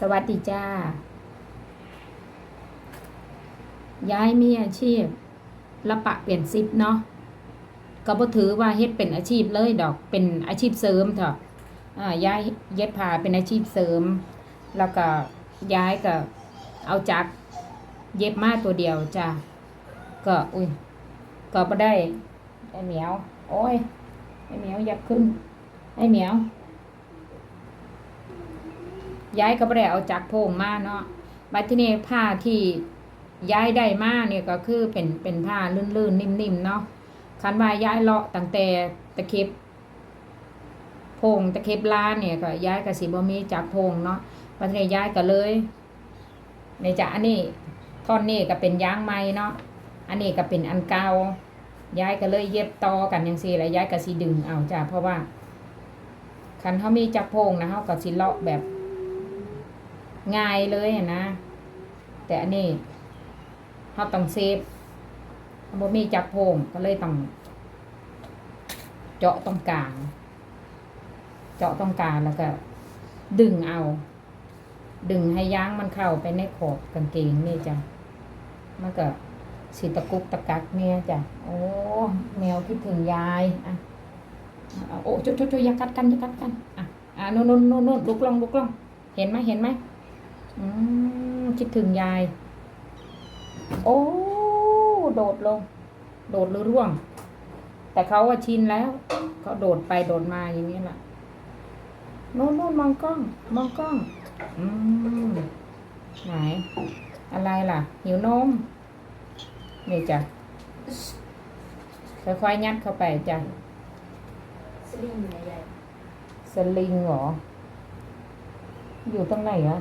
สวัสดีจ้า ย้ายมีอาชีพละปะเปลี่ยนซิปเนาะก็บ่ถือว่าเฮ็ดเป็นอาชีพเลยดอกเป็นอาชีพเสริมเถอะอ่าย้ายเย็บผ้าเป็นอาชีพเสริม แล้วก็ย้ายก็เอาจักเย็บมาตัวเดียวจ้าก็อุ้ยก็บ่ได้ไอ้เหมียว โอ้ยไอ้เหมียวอยากขึ้นไอ้เหมียว ย้ายก็บ่ได้เอาจักโพงมาเนาะบัดที่นี้ผ้าที่ย้ายได้มาเนี่ยก็คือเป็นเป็นผ้าลื่นๆนิ่มๆเนาะคันว่าย้ายเลาะตั้งแต่ตะเข็บโพงตะเข็บล้านเนี่ยก็ย้ายก็สิบ่มีจักโพงเนาะบัดที่นี้ย้ายก็เลยในจะอันนี้ท่อนนี้ก็เป็นยางไม้เนาะอันนี้ก็เป็นอันเก่าย้ายก็เลยเย็บต่อกันจังซี่แล้วย้ายก็สิดึงเอาจ้ะเพราะว่าคันเขามีจักโพงนะเขาก็สิเลาะแบบ ง่ายเลยนะ แต่อันนี้เขาต้องเซฟเขาบ่มีจับโพงก็เลยต้อง เจาะตรงกลาง เจาะตรงกลางแล้วก็ ดึงเอา ดึงให้ยางมันเข้าไปในขอบกางเกงนี่จ้ะมันก็สิตะกุกตะกักเนี่ยจ้ะโอ้แมวคิดถึงยายอะโอ้ช่วยช่วยช่วยย่ากัดกันย่ากัดกันอะอะน่นโน่นน่นโน่นลุกลองลุกลอง เห็นไหมเห็นไหม อืมคิดถึงยาย โอ้ โดดลง โดดหรือร่วง แต่เขาว่าชินแล้วเขาโดดไปโดดมาอย่างนี้แหละโน่นโน่นมองกล้อง มองกล้อง อืมไหน อะไรล่ะ หิวนมนี่จ้ะค่อยๆยัดเข้าไปจ้ะสลิงอยู่ไหนยายสลิงเหรอ อยู่ตรงไหนอะ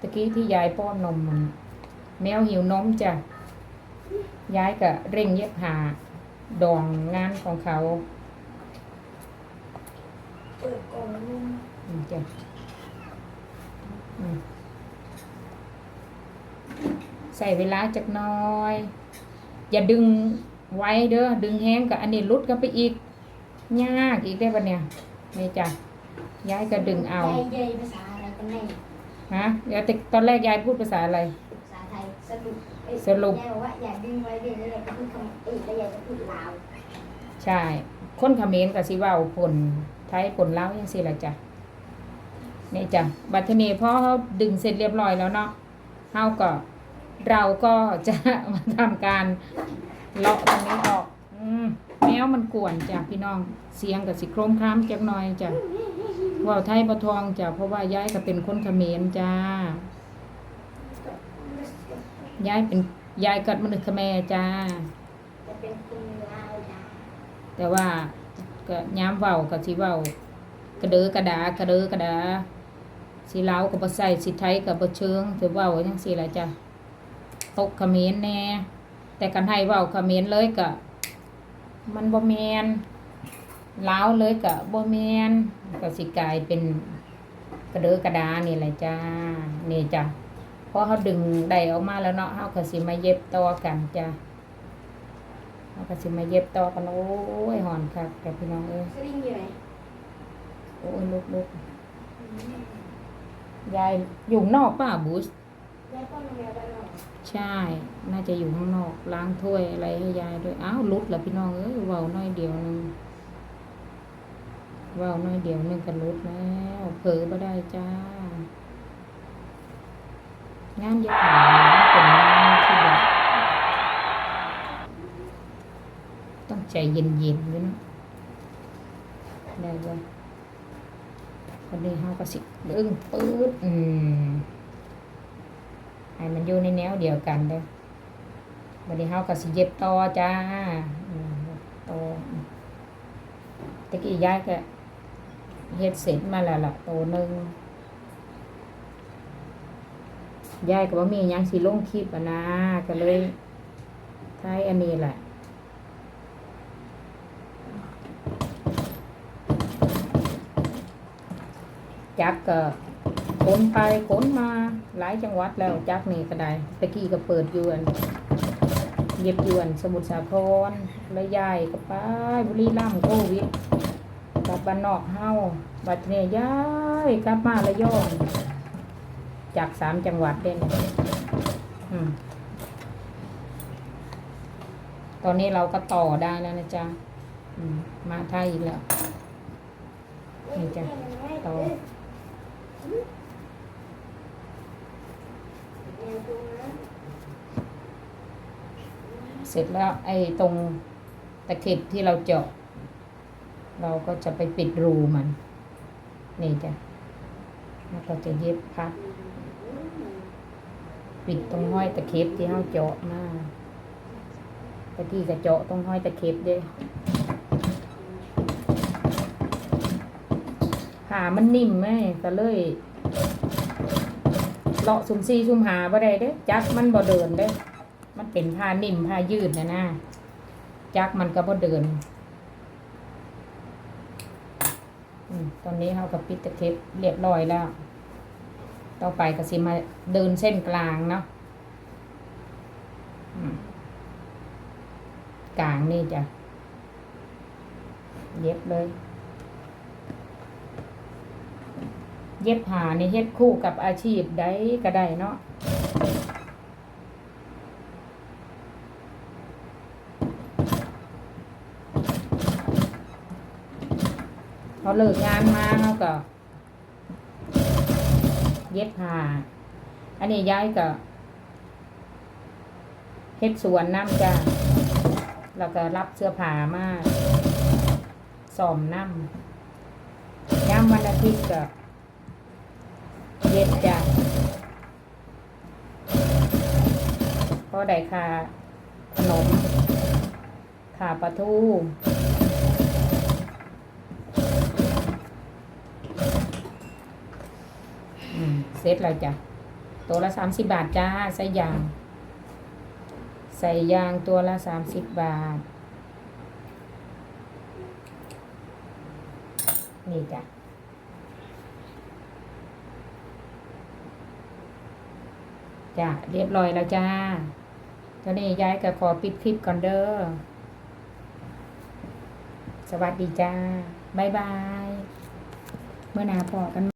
ตะกี้ที่ยายป้อนนมมัน แมวหิวนมจ้ะยายก็เร่งเย็บผ้าดองงานของเขาเปิดกล่องนุ่มจ้ะใส่เวลาจักน้อย อย่าดึงไว้เด้อดึงแห้งกับอันนี้ลุดกันไปอีกยากอีกได้ปะเนี่ยนี่จ้ะยายก็ดึงเอายายยายภาษา แน่ฮะเดี๋ยวแต่ตอนแรกยายพูดภาษาอะไร ภาษาไทยสรุปเอ้ยสรุป ยายบอกว่าอย่าดึงไว้เดี๋ยวนี้ยายจะพูดคำเอ้ยแล้วยายจะพูดลาวใช่ คนเขมรกับสิเว้าผลไทยผลลาวยังสิละจ้ะนี่จ้ะบัดทีนี้พอเขาดึงเสร็จเรียบร้อยแล้วเนาะเฮาก็เราก็จะ มาทำการเลาะตรงนี้ออก อืมแมวมันกวนจ้ะพี่น้องเสียงกับสิโครมครามจักหน่อยจ้ะเว่าไทยบ่ทองจ้ะเพราะว่าย้ายก็เป็นคนเขมรจ้าย้ายเป็นยายกัดมนุษย์เขมรจ้าจะเป็นคนลาวจ้ะแต่ว่าก็ย้ำเว้าก็สิเว้ากระเดอกระดากระเดอกระดาสิลาวก็บ่ใส่สิไทยก็บ่เชิงสิเว้าจังซี่ล่ะจ้ะตกเขมรแน่แต่กันให้เว้าเขมรเลยก็มันบ่แม่นลาวเลยก็บ่แม่น ก็สิกลายเป็นกระเดอกระดานี่แหละจ้านี่จ้ะพอเขาดึงได้ออกมาแล้วเนาะเฮาก็สิมาเย็บต่อกันจ้ะเราก็สิมาเย็บต่อกันโอ้ยหอนค่ะแต่พี่น้องเอ้ยสลิงอยู่ไหนโอ้ยลุกลุกยายอยู่นอกป่ะบูสยายป้อนนมแมวด้านนอกใช่ น่าจะอยู่ข้างนอกล้างถ้วยอะไรให้ยายด้วย อ้าวลุดแล้วพี่น้องเอ้ยเว้าน้อยเดียวนึง ว้าน้อยเดียวหนึงก็ลุดแล้วเผลอบ่ได้จ้างานเย็บผ้าเนี่ยมันเป็นงานที่แบบต้องใจเย็นๆด้วยเนาะได้บ่วันนี้เฮาก็สิดึงปื๊ดอืมให้มันอยู่ในแนวเดียวกันเด้อวันนี้เฮาก็สิเย็บต่อจ้าต่อตะกี้ยายก็ เฮ็ดเสร็จมาแล้วล่ะตัวหนึ่งยายก็บ่มีหยังสิลงคลิปอะนะก็เลยทายอันนี้แหละจักก็ขนไปขนมาหลายจังหวัดแล้วจักนี่ก็ได้ตะกี้ก็เปิดอยวนเย็บอยวนสมุทรสาครแล้วยายก็ไปบุรีรัมย์โควิด บ้านนอกเฮาบัดเนี่ยยายกลับมาละย่องจากสามจังหวัดเด่นตอนนี้เราก็ต่อได้แล้วนะจ๊ะมมาไทยอีกแล้วนี่จ้ะต่อเสร็จแล้วไอ้ตรงตะเข็บที่เราเจาะ เราก็จะไปปิดรูมัน นี่จ้ะแล้วก็จะเย็บพับปิดตรงห้อยตะเข็บที่เราเจาะมาตะกี้ก็เจาะตรงห้อยตะเข็บเด้ผ่ามันนิ่มไหมก็เลยเลาะซุมซี่ซุมหาบ่ได้เด้จักมันบ่เดินเด้ มันเป็นผ้านิ่มผ้ายืดนะนะจักมันก็บ่เดินอม ตอนนี้เขากับปิดตะเข็บเรียบร้อยแล้ว ต่อไปก็สิมาเดินเส้นกลางเนาะกลางนี่จ้ะ เย็บเลย เย็บผ้านี่เฮ็ดคู่กับอาชีพใดก็ได้เนาะ เขาเลิกงานมาเขาก็ เย็บผ้าอันนี้ย้ายก็เฮ็ดสวนน้ำจ้าแล้วก็รับเสื้อผ้ามาซ่อมน้ำย้ำวันอาทิตย์ก็เย็ดจ้าพอได้ค่าขนมค่าปลาทู อืม เสร็จแล้วจ้ะตัวละสามสิบบาทจ้าใส่ยาง ใส่ยางตัวละสามสิบบาท นี่จ้ะจ้ะเรียบร้อยแล้วจ้าตอนนี้ยายก็ขอปิดคลิปก่อนเด้อ สวัสดีจ้า บ๊ายบาย เมื่อนาพอกัน